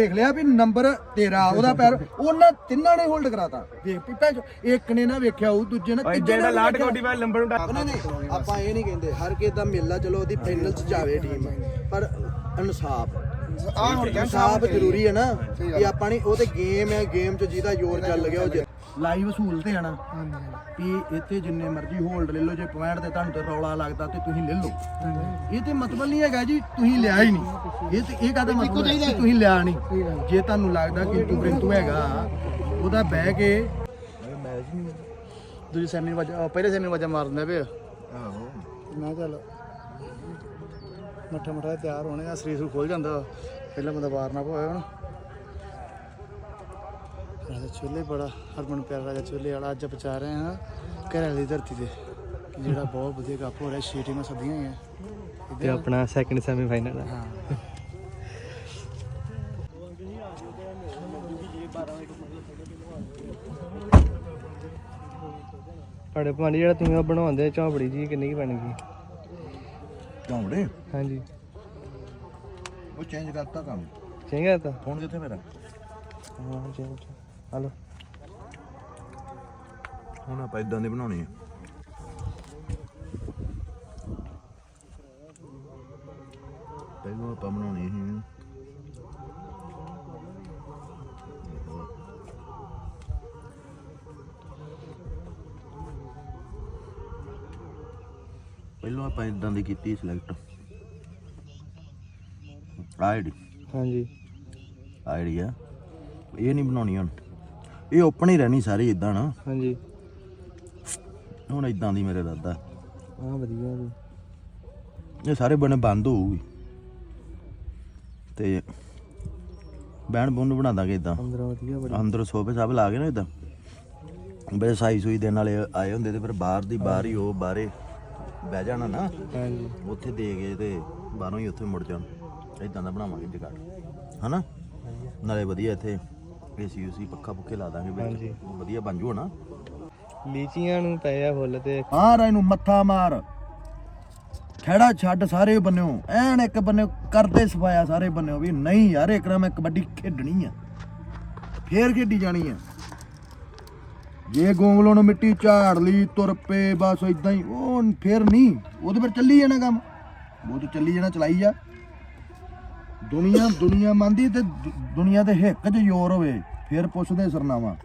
ਦੇਖ ਲਿਆ ਵੀ ਨੰਬਰ ਤੇਰਾ ਉਹਦਾ ਪੈਰ ਉਹਨਾਂ ਤਿੰਨਾਂ ਨੇ ਹੋਲਡ ਕਰਾਤਾ। ਦੇਖ ਪਿੱਪਾ ਇੱਕ ਨੇ ਨਾ ਵੇਖਿਆ ਉਹ ਦੂਜੇ ਨੇ ਤੀਜੇ ਨੇ ਜਿਹੜਾ ਲਾਟ। ਕੋਟੀ ਵਾਲ ਨੰਬਰ ਨੂੰ ਨਹੀਂ ਨਹੀਂ ਆਪਾਂ ਇਹ ਨਹੀਂ ਕਹਿੰਦੇ ਹਰ ਕਿਸੇ ਦਾ ਮੇਲਾ ਚਲੋ ਉਹਦੀ ਫਾਈਨਲ ਚ ਜਾਵੇ ਟੀਮ ਪਰ ਇਨਸਾਫ। ਆ ਹੁਣ ਇਨਸਾਫ ਜ਼ਰੂਰੀ ਹੈ ਨਾ ਕਿ ਆਪਾਂ ਨੇ ਉਹ ਤੇ ਗੇਮ ਹੈ ਗੇਮ ਚ ਜਿਹਦਾ ਜ਼ੋਰ ਚੱਲ ਗਿਆ ਉਹ ਲਾਈਵ ਵਸੂਲ ਤੇ ਆਣਾ ਵੀ ਇੱਥੇ ਜਿੰਨੇ ਮਰਜ਼ੀ ਹੋਲਡ ਲੈ ਲਓ ਜੇ ਪੁਆਇੰਟ ਤੇ ਤੁਹਾਨੂੰ ਤੇ ਰੌਲਾ ਲੱਗਦਾ ਤੇ ਤੁਸੀਂ ਲੈ ਲਓ। ਇਹ ਤੇ ਮਤਲਬ ਨਹੀਂ ਹੈਗਾ ਜੀ ਤੁਸੀਂ ਲਿਆ ਹੀ ਨਹੀਂ। ਇਹ ਤੇ ਇਹ ਕਾਹਦਾ ਮਤਲਬ ਹੈ ਕਿ ਤੁਸੀਂ ਲਿਆ ਨਹੀਂ। ਜੇ ਤੁਹਾਨੂੰ ਲੱਗਦਾ ਕਿ ਤੂੰ ਪ੍ਰਿੰਤੂ ਹੈਗਾ ਉਹਦਾ ਬਹਿ ਕੇ ਦੂਜੀ ਸੈਮੀ ਵਜਾ ਪਹਿਲੇ ਸੈਮੀ ਵਜਾ ਮਾਰ ਦਿੰਦੇ ਪਏ ਆਹੋ। ਮੈਂ ਚੱਲ ਮੱਠਾ ਮੱਠਾ ਤਿਆਰ ਹੋਣੇ ਆ ਸਰੀਰ ਨੂੰ ਖੁੱਲ ਜਾਂਦਾ। ਪਹਿਲਾਂ ਬੰਦਾ ਬਾਹਰ ਨਾ ਪਵੇ ਹੁਣ। ਰਾਜਾ ਚੋਲੇ ਬੜਾ ਹਰਮਨ ਪਿਆਰਾ ਰਾਜਾ ਚੋਲੇ ਵਾਲਾ ਅੱਜ ਪਚਾ ਰਹੇ ਹਾਂ ਘਰ ਵਾਲੀ ਧਰਤੀ ਤੇ ਜਿਹੜਾ ਬਹੁਤ ਵਧੀਆ ਕੱਪ ਹੋ ਰਿਹਾ ਛੇ ਟੀਮਾਂ ਸੱਦੀਆਂ ਹੋਈਆਂ। ਤੇ ਆਪਣਾ ਸੈਕਿੰਡ ਸੈਮੀ ਫਾਈਨਲ ਹੈ। ਹਾਂ ਤੁਹਾਡੇ ਭਾਂਡੀ ਜਿਹੜਾ ਤੁਸੀਂ ਉਹ ਬਣਾਉਂਦੇ ਝੌਂਪੜੀ ਜੀ ਕਿੰਨੀ ਕੀ ਬਣ ਗਈ? ਝੌਂਬੜੇ ਹਾਂਜੀ। ਉਹ ਚੇਂਜ ਕਰਤਾ ਕੰਮ। ਚੰਗਾ ਤਾਂ। ਫੋਨ ਕਿੱਥੇ ਮੇਰਾ? ਹਾਂ ਚਲੋ ਹਲੋ। ਹੁਣ ਆਪਾਂ ਇਦਾਂ ਦੇ ਬਣਾਉਣੇ ਆ। ਪਹਿਲਾਂ ਆਪਾਂ ਬਣਾਉਣੇ ਸੀ ਪਹਿਲਾਂ ਆਪਾਂ ਇਦਾਂ ਦੀ ਕੀਤੀ ਸਿਲੈਕਟ ਆਈਡੀ ਹਾਂਜੀ। ਆਈਡੀ ਆ ਇਹ ਨਹੀਂ ਬਣਾਉਣੀ ਹੁਣ। ਇਹ ਓਪਨ ਹੀ ਰਹਿਣੀ ਸਾਰੀ ਇਦਾਂ ਨਾ। ਹਾਂਜੀ। ਹੁਣ ਇਦਾਂ ਦੀ ਮੇਰੇ ਦਾਦਾ ਹਾਂ ਵਧੀਆ ਜੀ। ਇਹ ਸਾਰੇ ਬਣੇ ਬੰਦ ਹੋਊਗੀ। ਤੇ ਬੈਣ ਬੁੰਨ ਬਣਾ ਦਾਂਗੇ ਇਦਾਂ ਅੰਦਰੋਂ ਵਧੀਆ ਬੜੀ। ਅੰਦਰ ਸੋਫੇ ਸਭ ਲਾ ਕੇ ਨਾ ਇਦਾਂ ਬੇ ਸਾਈ ਸੂਈ ਦੇਣ ਵਾਲੇ ਆਏ ਹੁੰਦੇ ਤੇ ਫਿਰ ਬਾਹਰ ਦੀ ਬਾਹਰ ਹੀ ਉਹ ਬਾਹਰੇ ਬਹਿ ਜਾਣਾ ਨਾ। ਹਾਂਜੀ। ਉੱਥੇ ਦੇ ਗਏ ਤੇ ਬਾਹਰੋਂ ਹੀ ਉੱਥੇ ਮੁੜ ਜਾਣ। ਇਦਾਂ ਦਾ ਬਣਾਵਾਂਗੇ ਜਗਾੜ। ਹਨਾ? ਨਾਲੇ ਵਧੀਆ ਇੱਥੇ ਏਸੀ ਉਸੀ ਪੱਖਾ ਪੁੱਖੇ ਲਾ ਦਾਂਗੇ ਹਾਂਜੀ। ਵਿੱਚ ਵਧੀਆ ਬਣ ਜੂ ਨਾ ਲੀਚੀਆਂ ਨੂੰ ਪਏ ਆ ਫੁੱਲ ਤੇ। ਹਾਂ ਰਾਈ ਨੂੰ ਮੱਥਾ ਮਾਰ। ਖੇੜਾ ਛੱਡ ਸਾਰੇ ਬੰਨਿਓ। ਐਨ ਇੱਕ ਬੰਨੇ ਕਰਦੇ ਸਫਾਇਆ ਸਾਰੇ ਬੰਨਿਓ ਵੀ ਨਹੀਂ ਯਾਰ ਇੱਕ ਨਾ ਮੈਂ ਕਬੱਡੀ ਖੇਡਣੀ ਆ। ਫੇਰ ਖੇਡੀ ਜਾਣੀ ਆ। ਜੇ ਗੋਂਗਲੋਂ ਨੂੰ ਮਿੱਟੀ ਝਾੜ ਲਈ ਤੁਰ ਪਏ ਬਸ ਇਦਾਂ ਹੀ ਉਹ ਫੇਰ ਨਹੀਂ। ਉਹਦੇ ਪਰ ਚੱਲੀ ਜਾਣਾ ਕੰਮ। ਉਹ ਤੇ ਚੱਲੀ ਜਾਣਾ ਚਲਾਈ ਜਾ। ਦੁਨੀਆ ਦੁਨੀਆ ਮੰਨਦੀ ਤੇ ਦੁ- ਦੁਨੀਆ ਦੇ ਹਿੱਕ 'ਚ ਜ਼ੋਰ ਹੋਵੇ ਫੇਰ ਪੁੱਛਦੇ ਸਰਨਾਵਾ।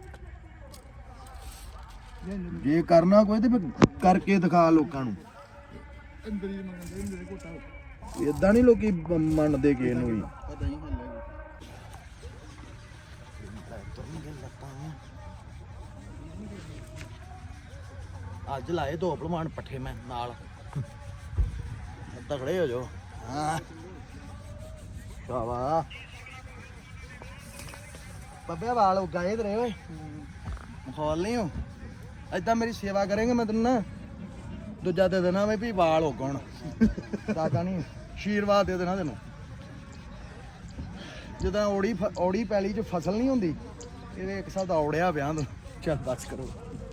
ਜੇ ਕਰਨਾ ਕੋਈ ਤੇ ਫਿਰ ਕਰਕੇ ਦਿਖਾ ਲੋਕਾਂ ਨੂੰ। ਇਦਾਂ ਨਹੀਂ ਲੋਕੀ ਬ- ਮੰਨਦੇ ਕਿਸੇ ਨੂੰ ਵੀ। ਅੱਜ ਲਾਏ ਦੋ ਭਲਵਾਨ ਪੱਠੇ ਮੈਂ ਨਾਲ। ਤਗੜੇ ਹੋ ਜਾਓ। ਹਾਂ। ਸ਼ਾਬਾ ਬੱਬੇ ਵਾਲ ਉਗਾਏ ਤੇਰੇ, ਓਏ। ਮਖੌਲ ਨਹੀਂ ਹੋ ਏਦਾਂ ਮੇਰੀ ਸੇਵਾ ਕਰੇਂਗੇ ਮੈਂ ਤੈਨੂੰ ਨਾ। ਦੂਜਾ ਦੇ ਦੇਣਾ ਵੀ ਵੀ ਵਾਲ ਉਗਣ ਦਾਦਾ ਨਹੀਂ ਆਸ਼ੀਰਵਾਦ ਦੇ ਦੇਣਾ ਤੈਨੂੰ। ਜਦੋਂ ਔੜੀ ਔੜੀ ਪੈਲੀ 'ਚ ਫਸਲ ਨਹੀਂ ਹੁੰਦੀ, ਇਹਦੇ ਇੱਕ ਹਿਸਾਬ ਦਾ ਔੜਿਆ ਪਿਆ ਤੂੰ। ਚੱਲ ਬਸ ਕਰੋ।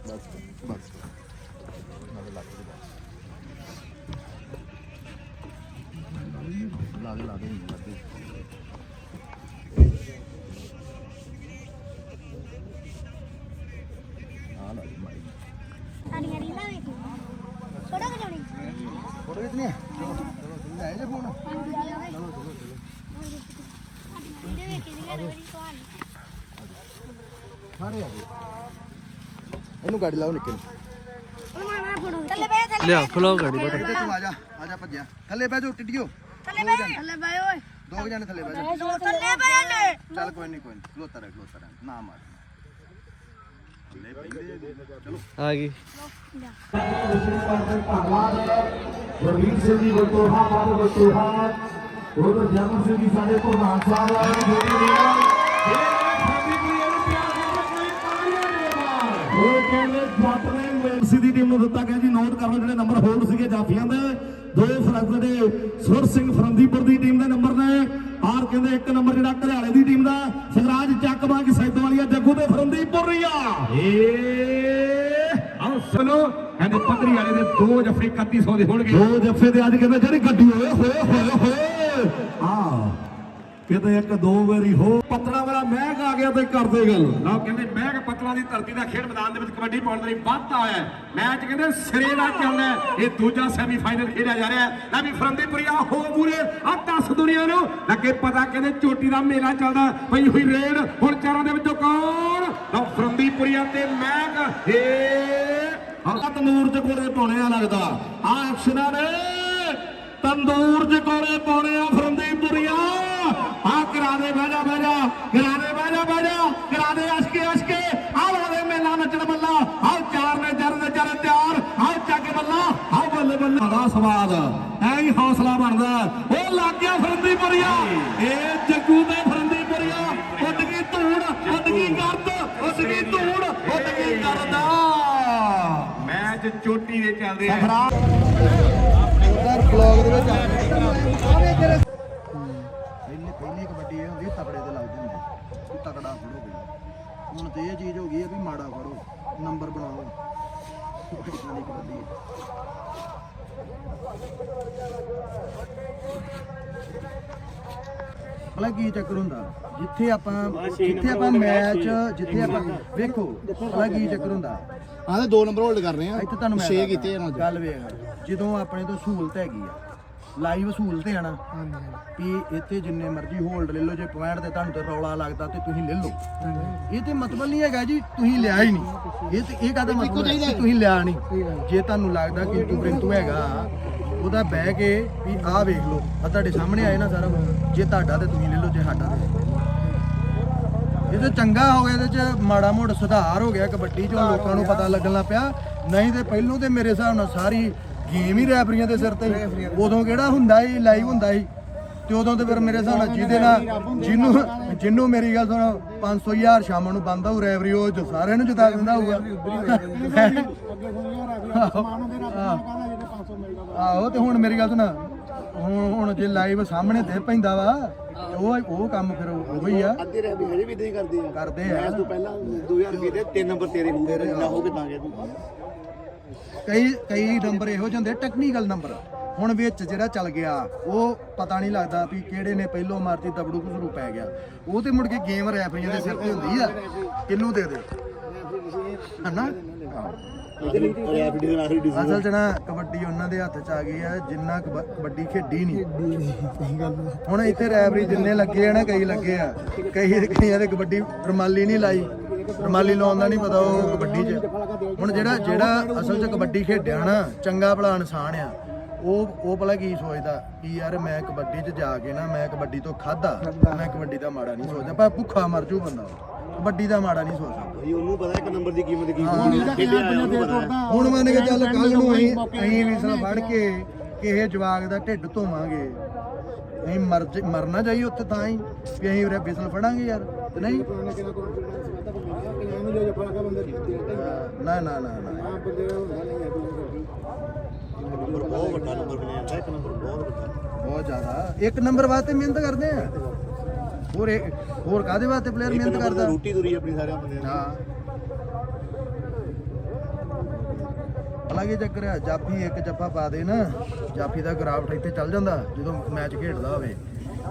ਬਸ ਬਸ। ਲਾ ਦੇ ਲਾ ਦੇ ਲਾ ਦੇ ਹੈ ਚਲੋ ਚਲੋ ਲੈ ਜੇ ਫੋਨ। ਵੀਡੀਓ ਵੇਖ ਕੇ ਜਿਹੜਾ ਬੜੀ ਕਹਾਣੀ ਸਾਰੇ ਆ ਗਏ। ਇਹਨੂੰ ਗੱਡੀ ਲਾਓ ਨਿੱਕੇ ਨੂੰ। ਥੱਲੇ ਬੈ ਥੱਲੇ ਲਿਆ ਫਲੋ ਗਾੜੀ ਬਟ ਕਿਤੇ ਤੂੰ ਆ ਜਾ ਆ ਜਾ ਭੱਜਿਆ। ਥੱਲੇ ਬਹਿ ਜਾ ਟਿੱਡੀਓ ਥੱਲੇ ਬੈ ਥੱਲੇ ਬੈ ਓਏ। ਦੋ ਜਾਣੇ ਥੱਲੇ ਬਹਿ ਜਾ। ਥੱਲੇ ਬੈ ਲੈ ਚੱਲ ਕੋਈ ਨਹੀਂ ਕੋਈ ਨਹੀਂ ਖਲੋਤਾ ਰਹਿ ਖਲੋਤਾ ਰਹਿ। ਨਾ ਮਾਰ। ਚਲੋ ਆ ਗਈ। ਗੁਰਵੀਰ ਸਿੰਘ ਜੀ ਬਤੋਹਾ ਬਾਬੂ ਬਤੋਹਾ ਉਧਰ ਜਮਨ ਸਿੰਘ ਜੀ ਸਾਡੇ ਪ੍ਰਧਾਨ ਸਾਹਿਬ ਆਏ ਨੇ ਨੇ ਮੈਂਸੀ ਟੀਮ ਨੂੰ ਦਿੱਤਾ ਗਿਆ ਜੀ। ਨੋਟ ਕਰ ਲਓ ਜਿਹੜੇ ਨੰਬਰ ਹੋਲਡ ਸੀਗੇ ਜਾਫੀਆਂ ਦੇ। ਦੋ ਫ਼ਰਕ ਦੇ ਸੁਰ ਸਿੰਘ ਫਰੰਦੀਪੁਰ ਦੀ ਟੀਮ ਦੇ ਨੰਬਰ ਨੇ। ਆਰ ਕਹਿੰਦੇ ਇੱਕ ਨੰਬਰ ਜਿਹੜਾ ਘਰਿਆਲੇ ਦੀ ਟੀਮ ਦਾ ਸਗਰਾਜ ਚੱਕ ਬਾਗ ਸੈਦੋਵਾਲੀਆ ਜੱਗੂ ਤੇ ਫਰੰਦੀਪੁਰੀਆ ਏ ਆਓ ਸੁਣੋ ਕਹਿੰਦੇ ਪੱਧਰੀ ਵਾਲੇ ਦੇ ਦੋ ਜਫੇ 3100 ਦੇ ਹੋਣਗੇ। ਦੋ ਜਫੇ ਦੇ ਅੱਜ ਕਹਿੰਦੇ ਜਿਹੜੀ ਗੱਡੀ ਹੋਏ ਹੋਏ ਹੋਏ ਹੋਏ। ਆ ਕਿਤੇ ਇੱਕ ਦੋ ਵਾਰੀ ਹੋ। ਪਤਲਾ ਵਾਲਾ ਮਹਿਕ ਆ ਗਿਆ ਤੇ ਕਰਦੇ ਗੱਲ। ਲਓ ਕਹਿੰਦੇ ਮਹਿਕ ਪਤਲਾ ਦੀ ਧਰਤੀ ਦਾ ਖੇਡ ਮੈਦਾਨ ਦੇ ਵਿੱਚ ਕਬੱਡੀ ਪਾਉਣ ਦੇ ਲਈ ਵਾਧਾ ਹੋਇਆ ਮੈਚ ਕਹਿੰਦੇ ਸਿਰੇ ਦਾ ਚੱਲਦਾ ਇਹ ਦੂਜਾ ਸੈਮੀਫਾਈਨਲ ਖੇਡਿਆ ਜਾ ਰਿਹਾ ਲੈ ਵੀ ਫਰੰਦੀਪੁਰੀਆ ਹੋ ਮੂਰੇ। ਆ ਦੱਸ ਦੁਨੀਆ ਨੂੰ। ਲੱਗੇ ਪਤਾ ਕਹਿੰਦੇ ਚੋਟੀ ਦਾ ਮੇਲਾ ਚੱਲਦਾ ਪਈ ਹੋਈ ਰੇਡ। ਹੁਣ ਚਾਰਾਂ ਦੇ ਵਿੱਚੋਂ ਕੌਣ? ਲਓ ਫਰੰਦੀਪੁਰੀਆ ਤੇ ਮਹਿਕ। ਏ ਹਾਂ ਤੰਦੂਰ ਚ ਕੋਲੇ ਪਾਉਣੇ ਆ ਲੱਗਦਾ। ਆ ਐਕਸ਼ਨਾਂ ਨੇ। ਤੰਦੂਰ ਚ ਕੋਲੇ ਪਾਉਣੇ ਆ ਫਰੰਦੀਪੁਰੀਆ। ਆ ਦੇ ਬਹਿ ਜਾ ਬਹਿ ਜਾ ਦੇ ਬਹਿ ਜਾ ਬਹਿ ਜਾ ਦੇ ਅਸ਼ਕੇ ਅਸ਼ਕੇ। ਆ ਵਾਲੇ ਮੇਲਾ ਨੱਚਣ ਬੱਲਾ। ਆ ਚਾਰ ਨੇ ਜਰ ਦੇ ਜਰ ਤਿਆਰ। ਆ ਚੱਕ ਬੱਲਾ। ਆ ਬੱਲੇ ਬੱਲੇ। ਦਾ ਸਵਾਦ। ਐ ਹੀ ਹੌਸਲਾ ਬਣਦਾ। ਉਹ ਲੱਗ ਗਿਆ ਫਰੰਦੀਪੁਰੀਆ। ਇਹ ਜੱਗੂ ਤੇ ਫਰੰਦੀਪੁਰੀਆ। ਉੱਡ ਗਈ ਧੂੜ ਉੱਡ ਗਈ ਗਰਦ ਉੱਡ ਗਈ ਧੂੜ ਉੱਡ ਗਈ ਗਰਦ। ਮੈਚ ਚੋਟੀ ਦੇ ਚੱਲ ਰਿਹਾ ਹੈ ਬਲੌਗ ਦੇ ਵਿੱਚ ਪਹਿਲੇ ਪਹਿਲੀ ਕਬੱਡੀ ਇਹ ਹੁੰਦੀ ਤਕੜੇ ਤੇ ਲੱਗਦੀ ਹੁੰਦੀ ਵੀ ਤਕੜਾ ਫੜੋ ਬਈ ਹੁਣ ਤੇ ਇਹ ਚੀਜ਼ ਹੋ ਗਈ ਹੈ ਵੀ ਮਾੜਾ ਫੜੋ ਨੰਬਰ ਬਣਾਓ। ਇਦਾਂ ਦੀ ਕਬੱਡੀ ਹੈ ਭਲਾ ਕੀ ਚੱਕਰ ਹੁੰਦਾ? ਜਿੱਥੇ ਆਪਾਂ ਜਿੱਥੇ ਆਪਾਂ ਮੈਚ ਜਿੱਥੇ ਆਪਾਂ ਵੇਖੋ ਭਲਾ ਕੀ ਚੱਕਰ ਹੁੰਦਾ? ਹਾਂ ਤੇ 2 ਨੰਬਰ ਹੋਲਡ ਕਰ ਰਹੇ ਆ। ਇੱਥੇ ਤੁਹਾਨੂੰ ਮੈਂ 6 ਦੱਸਦਾ। ਕੀਤੇ ਇਹਨਾਂ ਚ ਗੱਲ ਵੇਖ ਜਦੋਂ ਆਪਣੇ ਤੋਂ ਸਹੂਲਤ ਹੈਗੀ ਆ ਲਾਈਵ ਸਹੂਲਤ ਹੈ ਨਾ? ਵੀ ਇੱਥੇ ਜਿੰਨੇ ਮਰਜ਼ੀ ਹੋਲਡ ਲੈ ਲਓ ਜੇ ਪੁਆਇੰਟ ਤੇ ਤੁਹਾਨੂੰ ਤੇ ਰੌਲਾ ਲੱਗਦਾ ਤੇ ਤੁਸੀਂ ਲੈ ਲਓ। ਇਹ ਤੇ ਮਤਲਬ ਨਹੀਂ ਹੈਗਾ ਜੀ ਤੁਸੀਂ ਲਿਆ ਹੀ ਨਹੀਂ। ਇਹ ਤੇ ਇਹ ਕਾਹਦਾ ਮਤਲਬ ਹੈ ਕਿ ਤੁਸੀਂ ਲਿਆ ਨਹੀਂ। ਜੇ ਤੁਹਾਨੂੰ ਲੱਗਦਾ ਕਿ ਤੂੰ ਪ੍ਰਿੰਤੂ ਹੈਗਾ ਉਹਦਾ ਬਹਿ ਕੇ ਵੀ ਆਹ ਵੇਖ ਲਓ ਆ ਤੁਹਾਡੇ ਸਾਹਮਣੇ ਆਏ ਨਾ ਸਾਰਾ। ਜੇ ਤੁਹਾਡਾ ਤੇ ਤੁਸੀਂ ਲੈ ਲਓ ਜੇ ਸਾਡਾ ਤੇ। ਇਹ ਤਾਂ ਚੰਗਾ ਹੋ ਗਿਆ ਇਹਦੇ ਚ ਮਾੜਾ ਮੋੜ ਸੁਧਾਰ ਹੋ ਗਿਆ ਕਬੱਡੀ ਚ ਲੋਕਾਂ ਨੂੰ ਪਤਾ ਲੱਗਣ ਲੱਗ ਪਿਆ। ਨਹੀਂ ਤੇ ਪਹਿਲੋਂ ਤੇ ਮੇਰੇ ਹਿਸਾਬ ਨਾਲ ਸਾਰੀ ਗੇਮ ਹੀ ਰੈਫਰੀਆਂ ਦੇ ਸਿਰ ਤੇ ਸੀ। ਉਦੋਂ ਕਿਹੜਾ ਹੁੰਦਾ ਸੀ ਲਾਈਵ ਹੁੰਦਾ ਸੀ। ਤੇ ਉਦੋਂ ਤੇ ਫਿਰ ਮੇਰੇ ਹਿਸਾਬ ਨਾਲ ਜਿਹਦੇ ਨਾਲ ਜਿਹਨੂੰ ਜਿਹਨੂੰ ਮੇਰੀ ਗੱਲ ਸੁਣੋ 500 ਹਜ਼ਾਰ ਸ਼ਾਮ ਨੂੰ ਬੰਦਾ ਉਹ ਰੈਫਰੀ ਉਹ ਜੋ ਸਾਰਿਆਂ ਨੂੰ ਜਿਤਾ ਦਿੰਦਾ ਹੋਊਗਾ। ਆਹੋ ਤੇ ਹੁਣ ਮੇਰੀ ਗੱਲ ਸੁਣ ਹੁਣ ਹੁਣ ਜੇ ਲਾਈਵ ਸਾਹਮਣੇ ਤੇ ਪੈਂਦਾ ਵਾ ਤੇ ਉਹ ਉਹ ਕੰਮ ਫਿਰ ਉਹ ਹੀ ਆ। ਅੱਧੇ ਰਹਿ ਵੀ ਹਜੇ ਵੀ ਇਦਾਂ ਹੀ ਕਰਦੇ ਆ। ਕਰਦੇ ਆ। ਤੂੰ ਪਹਿਲਾਂ 2000 ਰੁਪਏ ਦੇ 3 ਨੰਬਰ ਤੇਰੇ ਹੋਊਗੇ ਨਾ ਹੋਗੇ ਤਾਂ ਕਿ ਤੂੰ। ਕਈ ਕਈ ਨੰਬਰ ਇਹੋ ਜਿਹੇ ਹੁੰਦੇ ਟੈਕਨੀਕਲ ਨੰਬਰ। ਹੁਣ ਵਿੱਚ ਜਿਹੜਾ ਚੱਲ ਗਿਆ, ਉਹ ਪਤਾ ਨਹੀਂ ਲੱਗਦਾ ਵੀ ਕਿਹੜੇ ਨੇ ਪਹਿਲੋਂ ਮਾਰਤੀ, ਦਬੜੂ ਕੁਸਰੂ ਪੈ ਗਿਆ। ਉਹ ਤੇ ਮੁੜ ਕੇ ਗੇਮ ਰੈਫਰੀਆਂ ਦੇ ਸਿਰ ਤੇ ਹੁੰਦੀ ਆ। ਕਿੰਨੂੰ ਦੇ ਦੇ? ਹਨਾ? ਅਸਲ ਚ ਕਬੱਡੀ ਉਹਨਾਂ ਦੇ ਹੱਥ ਚ ਆ ਗਈ ਆ, ਜਿੰਨਾ ਕਬੱਡੀ ਖੇਡੀ ਨਹੀਂ ਹੁਣ ਇੱਥੇ ਰੈਫਰੀ ਜਿੰਨੇ ਲੱਗੇ ਆ ਨਾ, ਕਈ ਲੱਗੇ ਆ। ਕਈ, ਕਈਆਂ ਦੇ ਕਬੱਡੀ ਰਮਾਲੀ ਨਹੀਂ ਲਾਈ। ਰਮਾਲੀ ਲਾਉਣ ਦਾ ਨਹੀਂ ਪਤਾ ਉਹ ਕਬੱਡੀ 'ਚ। ਹੁਣ ਜਿਹੜਾ ਜਿਹੜਾ ਅਸਲ 'ਚ ਕਬੱਡੀ ਖੇਡਿਆ ਨਾ ਚੰਗਾ ਭਲਾ ਇਨਸਾਨ ਆ ਉਹ ਉਹ ਭਲਾ ਕੀ ਸੋਚਦਾ ਕਿ ਯਾਰ ਮੈਂ ਕਬੱਡੀ 'ਚ ਜਾ ਕੇ ਨਾ ਮੈਂ ਕਬੱਡੀ ਤੋਂ ਖਾਦਾ ਮੈਂ ਕਬੱਡੀ ਦਾ ਮਾੜਾ ਨਹੀਂ ਸੋਚਦਾ ਪਰ ਭੁੱਖਾ ਮਰ ਜੂ ਬੰਦਾ ਕਬੱਡੀ ਦਾ ਮਾੜਾ ਨਹੀਂ ਸੋਚਦਾ। ਭਾਈ ਉਹਨੂੰ ਪਤਾ ਇੱਕ ਨੰਬਰ ਦੀ ਕੀਮਤ ਕੀ ਹੁੰਦੀ ਹੈ। ਹੁਣ ਮੰਨ ਕੇ ਚੱਲ ਕੱਲ ਨੂੰ ਅਸੀਂ ਅਸੀਂ ਵੀ ਸਲਾ ਫੜ ਕੇ ਕਿਸੇ ਜਵਾਗ ਦਾ ਢਿੱਡ ਧੋਵਾਂਗੇ। ਅਸੀਂ ਮਰ ਮਰਨਾ ਜਾਈ ਉੱਥੇ ਤਾਂ ਹੀ ਵੀ ਅਸੀਂ ਉਰੇ ਬਿਸਲ ਫੜਾਂਗੇ ਯਾਰ ਨਹੀਂ ਨਾ ਨਾ ਨਾ ਨਾ। ਨੰਬਰ ਬਹੁਤ ਵੱਡਾ ਨੰਬਰ ਬਣਿਆ ਜਾਂਦਾ ਇੱਕ ਨੰਬਰ ਬਹੁਤ ਵੱਡਾ। ਬਹੁਤ ਜ਼ਿਆਦਾ। ਇੱਕ ਨੰਬਰ ਵਾਸਤੇ ਮਿਹਨਤ ਕਰਦੇ ਆ? ਹੋਰ ਇਹ- ਹੋਰ ਕਾਦੇ ਵਾਸਤੇ ਪਲੇਅਰ ਮਿਹਨਤ ਕਰਦਾ? ਰੋਟੀ ਦੂਰੀ ਆਪਣੀ ਸਾਰਿਆਂ ਬੰਦਿਆਂ ਦੀ। ਹਾਂ। ਅਲੱਗੇ ਚੱਕਰ ਆ ਜਾਫੀ ਇੱਕ ਜੱਫਾ ਪਾ ਦੇ ਨਾ ਜਾਫੀ ਦਾ ਗਰਾਫਟ ਇੱਥੇ ਚੱਲ ਜਾਂਦਾ ਜਦੋਂ ਮੈਚ ਖੇਡਦਾ ਹੋਵੇ।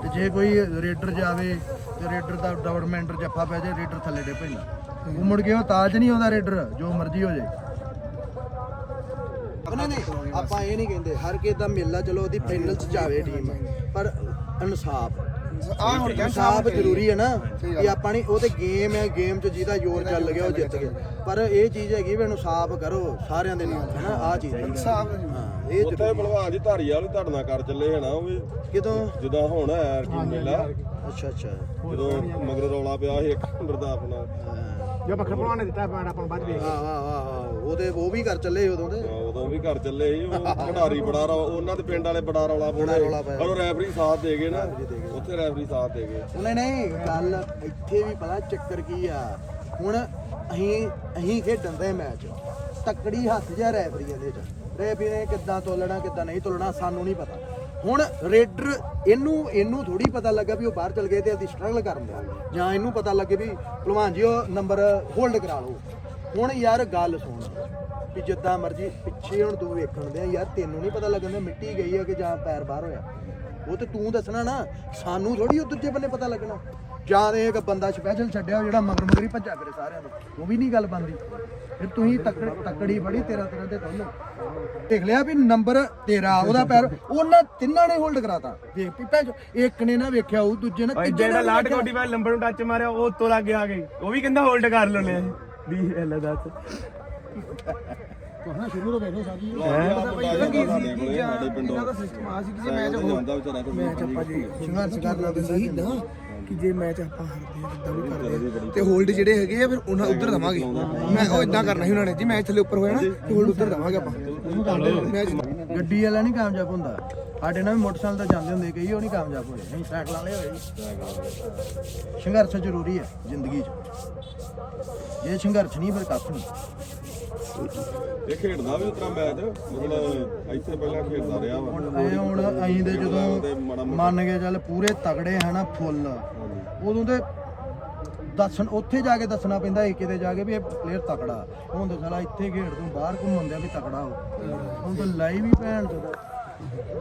ਤੇ ਜੇ ਕੋਈ ਰੇਡਰ ਜਾਵੇ ਤੇ ਰੇਡਰ ਦਾ ਡਵਰਮੈਂਟਰ ਜੱਫਾ ਪੈ ਜਾਏ ਰੇਡਰ ਥੱਲੇ ਡੇ ਪੈਂਦਾ। ਉਹ ਮੁੜ ਕੇ ਉਹ ਤਾਜ ਨਹੀਂ ਆਉਂਦਾ ਰੇਡਰ ਜੋ ਮਰਜ਼ੀ ਹੋ ਜਾਏ। ਨਹੀਂ ਨਹੀਂ ਆਪਾਂ ਇਹ ਨਹੀਂ ਕਹਿੰਦੇ ਹਰ ਕਿਸੇ ਦਾ ਮੇਲਾ ਚਲੋ ਉਹਦੀ ਫਾਈਨਲ 'ਚ ਜਾਵੇ ਟੀਮ ਪਰ ਇਨਸਾਫ। ਆ ਹੁਣ ਇਨਸਾਫ ਜ਼ਰੂਰੀ ਹੈ ਨਾ ਕਿ ਆਪਾਂ ਨਹੀਂ ਉਹ ਤੇ ਗੇਮ ਹੈ ਗੇਮ 'ਚ ਜਿਹਦਾ ਜ਼ੋਰ ਚੱਲ ਗਿਆ ਉਹ ਜਿੱਤ ਗਿਆ। ਪਰ ਇਹ ਚੀਜ਼ ਹੈਗੀ ਵੀ ਇਨਸਾਫ ਕਰੋ ਸਾਰਿਆਂ ਦੇ ਨਾਲ ਹੈ ਨਾ ਆ ਚੀਜ਼ ਇਨਸਾਫ ਹਾਂ ਇਹ ਉੱਥੇ। ਭਲਵਾਨ ਜੀ ਧਾਰੀਵਾਲ ਵੀ ਤੁਹਾਡੇ ਨਾਲ ਕਰ ਚੱਲੇ ਹਨਾ ਉਹ ਵੀ ਕਿਦੋਂ? ਜਦੋਂ ਹੁਣ ਆਇਆ ਕੀ ਮੇਲਾ। ਅੱਛਾ ਅੱਛਾ। ਜਦੋਂ ਮਗਰ ਰੌਲਾ ਪਿਆ ਸੀ ਇੱਕ ਦਾ ਆਪਣਾ ਜੋ ਬੱਖਰ ਭਲਵਾਨ ਨੇ ਦਿੱਤਾ ਪੈਣਾ ਆਪਾਂ ਬਾਅਦ ਵਿੱਚ ਵਾਹ ਵਾਹ ਵਾਹ ਵਾਹ ਉਹਦੇ ਉਹ ਵੀ ਕਰ ਚੱਲੇ ਉਦੋਂ ਦੇ। ਹਾਂ, ਉਦੋਂ ਵੀ ਘਰ ਚੱਲੇ ਸੀ। ਉਹ ਖਿਡਾਰੀ ਬੜਾ ਰੌਲਾ ਉਹਨਾਂ ਦੇ ਪਿੰਡ ਵਾਲੇ ਬੜਾ ਰੌਲਾ ਪਾਇਆ। ਪਰ ਉਹ ਰੈਫਰੀ ਸਾਥ ਦੇ ਗਏ ਨਾ। ਉੱਥੇ ਰੈਫਰੀ ਸਾਥ ਦੇ ਗਏ। ਨਹੀਂ ਨਹੀਂ ਗੱਲ ਇੱਥੇ ਵੀ ਪਤਾ ਚੱਕਰ ਕੀ ਆ। ਹੁਣ ਅਸੀਂ ਅਸੀਂ ਖੇਡਣ ਦੇ ਮੈਚ। ਤੱਕੜੀ ਹੱਥ ਜਿਹਾ ਰੈਫਰੀਆਂ ਦੇ ਚ। ਰੈਫਰੀ ਨੇ ਕਿੱਦਾਂ ਤੋਲਣਾ ਕਿੱਦਾਂ ਨਹੀਂ ਤੋਲਣਾ ਸਾਨੂੰ ਨਹੀਂ ਪਤਾ। ਹੁਣ ਰੇਡਰ ਇਹਨੂੰ ਇਹਨੂੰ ਥੋੜੀ ਪਤਾ ਲੱਗਾ ਵੀ ਉਹ ਬਾਹਰ ਚਲ ਗਏ ਤੇ ਅਸੀਂ ਸਟਰਗਲ ਕਰਨ ਦਿਆ ਜਾਂ ਇਹਨੂੰ ਪਤਾ ਲੱਗੇ ਵੀ ਭਲਵਾਨ ਜੀ, ਉਹ ਨੰਬਰ ਹੋਲਡ ਕਰਾ ਲਓ। ਹੁਣ ਯਾਰ ਗੱਲ ਸੁਣ, ਵੀ ਜਿੱਦਾਂ ਮਰਜ਼ੀ ਪਿੱਛੇ ਹੁਣ ਤੂੰ ਵੇਖਣ ਦੇ ਯਾਰ ਤੈਨੂੰ ਨਹੀਂ ਪਤਾ ਲੱਗਣ ਦਾ ਮਿੱਟੀ ਗਈ ਆ ਕਿ ਜਾਂ ਪੈਰ ਬਾਹਰ ਹੋਇਆ। ਉਹ ਤੇ ਤੂੰ ਦੱਸਣਾ ਨਾ, ਸਾਨੂੰ ਥੋੜੀ ਉਹ ਦੂਜੇ ਬੰਨੇ ਪਤਾ ਲੱਗਣਾ। ਜਾਂ ਤੇ ਇੱਕ ਬੰਦਾ ਸਪੈਸ਼ਲ ਛੱਡਿਆ ਉਹ ਜਿਹੜਾ ਮਗਰ ਮਗਰੀ ਭੱਜਾ ਫਿਰੇ ਸਾਰਿਆਂ ਨੂੰ, ਉਹ ਵੀ ਨਹੀਂ ਗੱਲ ਬੰਦੀ ਫਿਰ ਤੁਸੀਂ ਤੱਕੜ ਤੱਕੜੀ ਫੜੀ ਤੇਰਾ ਤੇਰਾ ਤੇ ਦੋਨੋਂ ਦੇਖ ਲਿਆ ਵੀ ਨੰਬਰ ਤੇਰਾ ਉਹਦਾ ਪੈਰ ਉਹਨਾਂ ਤਿੰਨਾਂ ਨੇ ਹੋਲਡ ਕਰਾਤਾ। ਦੇਖ ਵੀ ਭੈਣ ਇੱਕ ਨੇ ਨਾ ਵੇਖਿਆ ਉਹ ਦੂਜੇ ਨੇ ਤੀਜੇ ਜਿਹੜਾ ਲਾਟ। ਕੋਟੀ ਵਾਲ ਨੰਬਰ ਨੂੰ ਟੱਚ ਮਾਰਿਆ ਉਹ ਤੋਂ ਲੱਗ ਆ ਗਈ ਉਹ ਵੀ ਕਹਿੰਦਾ ਹੋਲਡ ਕਰ ਲੈਣੇ ਵੀ ਅੱਲਾ ਦੱਸ। ਸਾਡੇ ਪਿੰਡੋਂ। ਇਹਨਾਂ ਦਾ ਸਿਸਟਮ ਆ ਸੀ ਕਿ ਮੈਚ ਜਾਂਦਾ ਵਿਚਾਰਾ ਕੋਈ ਮੈਚ ਆਪਾਂ ਜੀ ਸੰਘਰਸ਼ ਕਰਨਾ ਤੇ ਸਹੀ ਨਾ। ਕਿ ਜੇ ਮੈਚ ਆਪਾਂ ਹਾਰਦੇ ਆ ਜਿੱਦਾਂ ਵੀ ਕਰਦੇ ਆ, ਤੇ ਹੋਲਡ ਜਿਹੜੇ ਹੈਗੇ ਆ ਫਿਰ ਉਹਨਾਂ ਉੱਧਰ ਦਵਾਂਗੇ। ਮੈਂ ਉਹ ਇਦਾਂ ਕਰਨਾ ਸੀ ਉਹਨਾਂ ਨੇ। ਜੀ ਮੈਚ ਥੱਲੇ ਉੱਪਰ ਹੋਇਆ ਨਾ ਤੇ ਹੋਲਡ ਉੱਧਰ ਦਵਾਂਗੇ ਆਪਾਂ। ਮੈਚ ਗੱਡੀ ਵਾਲਾ ਨਹੀਂ ਕਾਮਯਾਬ ਹੁੰਦਾ। ਸਾਡੇ ਨਾਲ ਵੀ ਮੋਟਰਸਾਈਕਲ ਤਾਂ ਜਾਂਦੇ ਹੁੰਦੇ ਕਈ ਉਹ ਨਹੀਂ ਕਾਮਯਾਬ ਹੋਏ ਅਸੀਂ ਸਾਈਕਲ ਵਾਲੇ ਹੋਏ। ਜੀ। ਸੰਘਰਸ਼ ਜ਼ਰੂਰੀ ਹੈ ਜ਼ਿੰਦਗੀ 'ਚ। ਜੇ ਸੰਘਰਸ਼ ਨਹੀਂ ਫਿਰ ਕੱਖ ਨਹੀਂ। ਇਹ ਖੇਡਦਾ ਵੀ ਉਤਰਾ ਮੈਚ ਮਤਲਬ ਇੱਥੇ ਪਹਿਲਾਂ ਖੇਡਦਾ ਰਿਹਾ ਵਾ। ਹੁਣ ਐ ਹੁਣ ਅਸੀਂ ਦੇ ਜਦੋਂ ਮੰਨ ਕੇ ਚੱਲ ਪੂਰੇ ਤਗੜੇ ਹਨਾ ਫੁੱਲ। ਉਦੋਂ ਤੇ ਦੱਸਣ ਉੱਥੇ ਜਾ ਕੇ ਦੱਸਣਾ ਪੈਂਦਾ ਸੀ ਕਿਤੇ ਜਾ ਕੇ ਵੀ ਇਹ ਪਲੇਅਰ ਤਕੜਾ। ਹੁਣ ਤਾਂ ਸਾਲਾ ਇੱਥੇ ਖੇਡ ਤੂੰ ਬਾਹਰ ਘੁੰਮਣ ਆ ਵੀ ਤਕੜਾ ਹੋ ਹੁਣ ਤਾਂ ਲਾਈ ਵੀ ਭੈਣ ਚੋਦ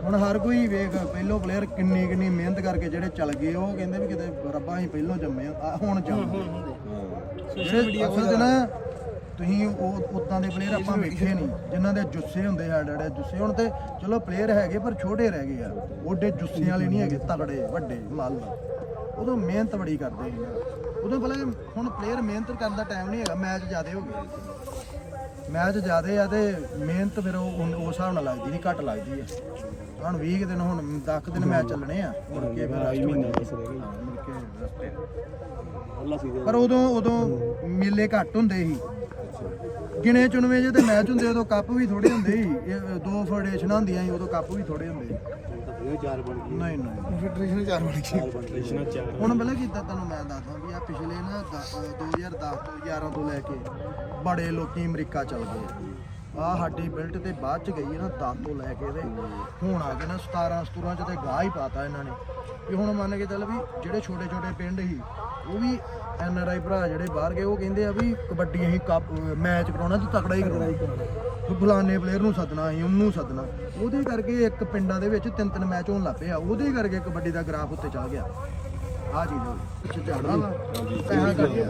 ਹੁਣ ਹਰ ਕੋਈ ਵੇਖ ਪਹਿਲੋ ਪਲੇਅਰ ਕਿੰਨੀ ਕਿੰਨੀ ਮਿਹਨਤ ਕਰਕੇ ਜਿਹੜੇ ਚੱਲ ਗਏ ਉਹ ਕਹਿੰਦੇ ਵੀ ਕਿਤੇ ਰੱਬਾ ਅਸੀਂ ਪਹਿਲੋਂ ਜੰਮੇ ਆ, ਆਹ ਹੁਣ ਜੰਮੇ ਜਿਹੜੇ ਅਸਲ 'ਚ ਨਾ ਤੁਸੀਂ ਉਹ ਉਦਾਂ ਦੇ ਪਲੇਅਰ ਆਪਾਂ ਵੇਖੇ ਨਹੀਂ ਜਿਨ੍ਹਾਂ ਦੇ ਜੁੱਸੇ ਹੁੰਦੇ ਆ ਡੜੇ ਜੁੱਸੇ ਹੁਣ ਤੇ ਚਲੋ ਪਲੇਅਰ ਹੈਗੇ ਪਰ ਛੋਟੇ ਰਹਿ ਗਏ ਆ। ਓਡੇ ਜੁੱਸੇ ਵਾਲੇ ਨਹੀਂ ਹੈਗੇ ਤਗੜੇ ਵੱਡੇ ਮੱਲ। ਉਦੋਂ ਮਿਹਨਤ ਬੜੀ ਕਰਦੇ ਸੀ। ਉਦੋਂ ਪਹਿਲਾਂ ਹੁਣ ਪਲੇਅਰ ਮਿਹਨਤ ਕਰਨ ਦਾ ਟਾਈਮ ਨਹੀਂ ਹੈਗਾ ਮੈਚ ਜ਼ਿਆਦੇ ਹੋ ਗਏ। ਮੈਚ ਜ਼ਿਆਦੇ ਆ ਤੇ ਮਿਹਨਤ ਫਿਰ ਉਹ ਉਸ ਹਿਸਾਬ ਨਾਲ ਲੱਗਦੀ ਨਹੀਂ ਘੱਟ ਲੱਗਦੀ ਆ। ਹੁਣ 20 ਕੁ ਦਿਨ ਹੁਣ 10 ਕੁ ਦਿਨ ਮੈਚ ਚੱਲਣੇ ਆ ਮੁੜ ਕੇ ਫਿਰ ਰੈਸਟ ਮਹੀਨਾ ਮੁੜ ਕੇ ਰੈਸਟ ਪਰ ਉਦੋਂ ਉਦੋਂ ਮੇਲੇ ਘੱਟ ਹੁੰਦੇ ਸੀ। ਗਿਣੇ ਚੁਣਵੇਂ ਜੇ ਤੇ ਮੈਚ ਹੁੰਦੇ ਉਦੋਂ ਕੱਪ ਵੀ ਥੋੜੇ ਹੁੰਦੇ ਸੀ। ਇਹ ਦੋ ਫੈਡਰੇਸ਼ਨਾਂ ਹੁੰਦੀਆਂ ਸੀ ਉਦੋਂ ਕੱਪ ਵੀ ਥੋੜੇ ਹੁੰਦੇ ਸੀ। ਨਹੀਂ ਨਹੀਂ। ਫੈਡਰੇਸ਼ਨ ਚਾਰ ਬਣ ਗਈ ਹੁਣ ਪਹਿਲਾਂ ਕੀਤਾ ਤੁਹਾਨੂੰ ਮੈਂ ਦੱਸਦਾ ਵੀ ਆ ਪਿਛਲੇ ਨਾ ਦ- ਅਹ 2010 ਤੋਂ 11 ਤੋਂ ਲੈ ਕੇ ਬੜੇ ਲੋਕੀ ਅਮਰੀਕਾ ਚਲ ਗਏ। ਆ ਸਾਡੀ ਬਿਲਟ ਤੇ ਬਾਅਦ ਚ ਗਈ ਹੈ ਨਾ 10 ਤੋਂ ਲੈ ਕੇ ਤੇ ਹੁਣ ਆ ਕੇ ਨਾ 17 17 ਚ ਤੇ ਗਾਹ ਹੀ ਪਾਤਾ ਇਹਨਾਂ ਨੇ। ਵੀ ਹੁਣ ਮੰਨ ਕੇ ਚੱਲ ਵੀ ਜਿਹੜੇ ਛੋਟੇ ਛੋਟੇ ਪਿੰਡ ਸੀ, ਉਹ ਵੀ ਐਨ ਆਰ ਆਈ ਭਰਾ ਜਿਹੜੇ ਬਾਹਰ ਗਏ, ਉਹ ਕਹਿੰਦੇ ਆ ਵੀ ਕਬੱਡੀ ਅਸੀਂ ਕੱਪ, ਮੈਚ ਕਰਾਉਣਾ ਤੇ ਤਕੜਾ ਹੀ ਕਰਾਉਣਾ। ਵੀ ਫਲਾਣੇ ਪਲੇਅਰ ਨੂੰ ਸੱਦਣਾ ਅਸੀਂ, ਉਹਨੂੰ ਸੱਦਣਾ। ਉਹਦੇ ਕਰਕੇ ਇੱਕ ਪਿੰਡਾਂ ਦੇ ਵਿੱਚ ਤਿੰਨ ਤਿੰਨ ਮੈਚ ਹੋਣ ਲੱਗ ਪਏ ਆ। ਉਹਦੇ ਕਰਕੇ ਕਬੱਡੀ ਦਾ ਗ੍ਰਾਫ ਉੱਤੇ ਚੱਲ ਗਿਆ। ਆ ਚੀਜ਼ ਹੋ ਗਈ। ਪਿੱਛੇ ਝਾੜਾ ਵਾ ਪੈਸਾ ਘੱਟ ਗਿਆ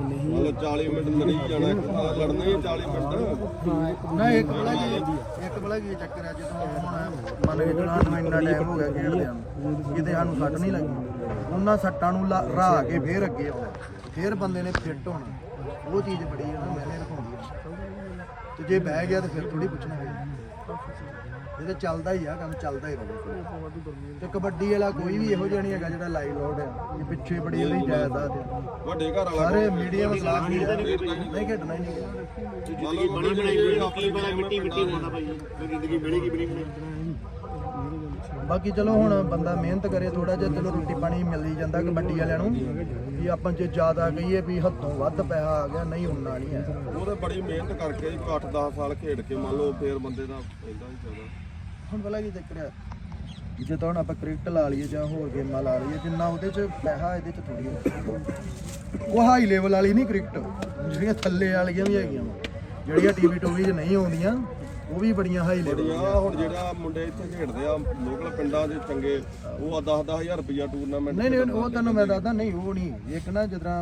ਮਤਲਬ 40 ਮਿੰਟ ਲੜੀ ਜਾਣਾ ਆਹ ਲੜਨਾ ਹੀ 40 ਮਿੰਟ। ਨਾ ਇੱਕ ਬੜਾ ਕੀ ਇੱਕ ਬੜਾ ਕੀ ਚੱਕਰ ਹੈ ਜਦੋਂ ਹੁਣ ਮੰਨ ਕੇ ਚਲਾ ਨੂੰ ਇੰਨਾ ਟਾਈਮ ਹੋ ਗਿਆ ਖੇਡਦਿਆਂ ਨੂੰ ਕਿਤੇ ਸਾਨੂੰ ਸੱਟ ਨਹੀਂ ਲੱਗੀ। ਉਹਨਾਂ ਸੱਟਾਂ ਨੂੰ ਰਾਹ ਕੇ ਫੇਰ ਅੱਗੇ ਆਉਣਾ। ਫੇਰ ਬੰਦੇ ਨੇ ਫਿੱਟ ਹੋਣਾ। ਉਹ ਚੀਜ਼ ਬੜੀ ਹੈ ਨਾ ਮੈਨੇ ਰਖਾਉਂਦੀ ਹੈ ਤੇ ਜੇ ਬਹਿ ਗਿਆ ਤੇ ਫਿਰ ਥੋੜੀ ਪੁੱਛਣਾ। ਹੈ ਇਹ ਤਾਂ ਚੱਲਦਾ ਹੀ ਆ ਕੰਮ ਚੱਲਦਾ ਹੀ ਰਹੂ ਤੇ ਕਬੱਡੀ ਵਾਲਾ ਕੋਈ ਵੀ ਇਹੋ ਜਿਹਾ ਨਹੀਂ ਹੈਗਾ ਜਿਹੜਾ ਲਾਈਵ ਲੋਡ ਹੈ। ਇਹ ਪਿੱਛੇ ਬੜੀ ਉਹਦੀ ਜਾਇਦਾਦ ਹੈ। ਵੱਡੇ ਘਰ ਵਾਲਾ ਸਾਰੇ ਮੀਡੀਅਮ ਕਲਾਸ ਨਹੀਂ। ਨਹੀਂ ਖੇਡਣਾ ਹੀ ਨਹੀਂ। ਜ਼ਿੰਦਗੀ ਬਣੀ ਬਣਾਈ ਪਤਾ ਮਿੱਟੀ ਮਿੱਟੀ ਹੁੰਦਾ ਬਾਕੀ ਚਲੋ ਹੁਣ ਬੰਦਾ ਮਿਹਨਤ ਕਰੇ ਥੋੜਾ ਜਿਹਾ ਚਲੋ ਰੋਟੀ ਪਾਣੀ ਮਿਲ ਹੀ ਜਾਂਦਾ ਕਬੱਡੀ ਵਾਲਿਆਂ ਨੂੰ। ਵੀ ਆਪਾਂ ਜੇ ਜ਼ਿਆਦਾ ਕਹੀਏ ਵੀ ਹੱਥੋਂ ਵੱਧ ਪੈਸਾ ਆ ਗਿਆ ਨਹੀਂ ਹੁੰਨਾ ਨਹੀਂ ਹੈ। ਉਹ ਤਾਂ ਬੜੀ ਮਿਹਨਤ ਕਰਕੇ 8-10 ਸਾਲ ਖੇਡ ਕੇ ਮੰਨ ਲਓ ਫੇਰ ਬੰਦੇ ਦਾ ਇਦਾਂ ਹੀ ਚੱਲਦਾ ਹੁਣ ਪਹਿਲਾਂ ਕੀ ਚੱਕਰ ਹੈ ਜੇ ਤਾਂ ਹੁਣ ਆਪਾਂ ਕ੍ਰਿਕਟ ਲਾ ਲਈਏ ਜਾਂ ਹੋਰ ਗੇਮਾਂ ਲਾ ਲਈਏ, ਜਿੰਨਾ ਉਹਦੇ 'ਚ ਪੈਸਾ ਇਹਦੇ 'ਚ ਥੋੜੀ ਹੈ ਉਹ ਹਾਈ ਲੈਵਲ ਵਾਲੀ ਨਹੀਂ ਕ੍ਰਿਕਟ, ਜਿਹੜੀਆਂ ਥੱਲੇ ਵਾਲੀਆਂ ਵੀ ਹੈਗੀਆਂ ਵਾ, ਜਿਹੜੀਆਂ ਟੀਵੀ ਟੋਵੀ 'ਚ ਨਹੀਂ ਆਉਂਦੀਆਂ। ਉਹ ਵੀ ਬੜੀਆਂ ਹਾਈ ਲੈਵਲ ਬੜੀਆਂ ਹੁਣ ਜਿਹੜਾ ਮੁੰਡੇ ਇੱਥੇ ਖੇਡਦੇ ਆ ਲੋਕਲ ਪਿੰਡਾਂ ਦੇ ਚੰਗੇ ਉਹ ਆ 10-10000 ਰੁਪਇਆ ਟੂਰਨਾਮੈਂਟ ਨਹੀਂ ਨਹੀਂ ਉਹ ਤੁਹਾਨੂੰ ਮੈਂ ਦੱਸਦਾ ਨਹੀਂ ਉਹ ਨਹੀਂ। ਇੱਕ ਨਾ ਜਿੱਦਾਂ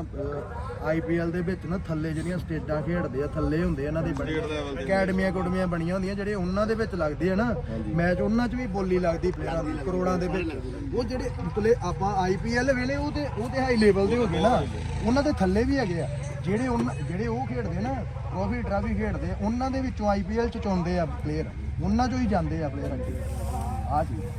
ਆਈਪੀਐਲ ਦੇ ਵਿੱਚ ਨਾ ਥੱਲੇ ਜਿਹੜੀਆਂ ਸਟੇਜਾਂ ਖੇਡਦੇ ਆ ਥੱਲੇ ਹੁੰਦੇ ਇਹਨਾਂ ਦੇ ਬਣੇ ਅਕੈਡਮੀਆਂ ਕੁੜਮੀਆਂ ਬਣੀਆਂ ਹੁੰਦੀਆਂ ਜਿਹੜੇ ਉਹਨਾਂ ਦੇ ਵਿੱਚ ਲੱਗਦੇ ਆ ਨਾ ਮੈਚ ਉਹਨਾਂ 'ਚ ਵੀ ਬੋਲੀ ਲੱਗਦੀ ਪਲੇਅਰਾਂ ਦੀ ਕਰੋੜਾਂ ਦੇ ਵਿੱਚ। ਉਹ ਜਿਹੜੇ ਪਲੇ ਆਪਾਂ ਆਈਪੀਐਲ ਵੇਲੇ ਉਹ ਤੇ ਉਹ ਤੇ ਹਾਈ ਲੈਵਲ ਦੇ ਹੋ ਗਏ ਨਾ ਉਹਨਾਂ ਦੇ ਥੱਲੇ ਵੀ ਹੈਗੇ ਆ। ਜਿਹੜੇ ਜਿਹੜੇ ਉਹ ਖੇਡਦੇ ਨਾ ਟਰੋਫੀ ਟਰਾਫੀ ਖੇਡਦੇ ਉਹਨਾਂ ਦੇ ਵਿੱਚੋਂ ਆਈਪੀਐਲ ਚ ਚੁਣਦੇ ਆ ਪਲੇਅਰ ਉਹਨਾਂ ਚੋਂ ਹੀ ਜਾਂਦੇ ਆ ਪਲੇਅਰ ਅੱਗੇ। ਆ ਚੀਜ਼।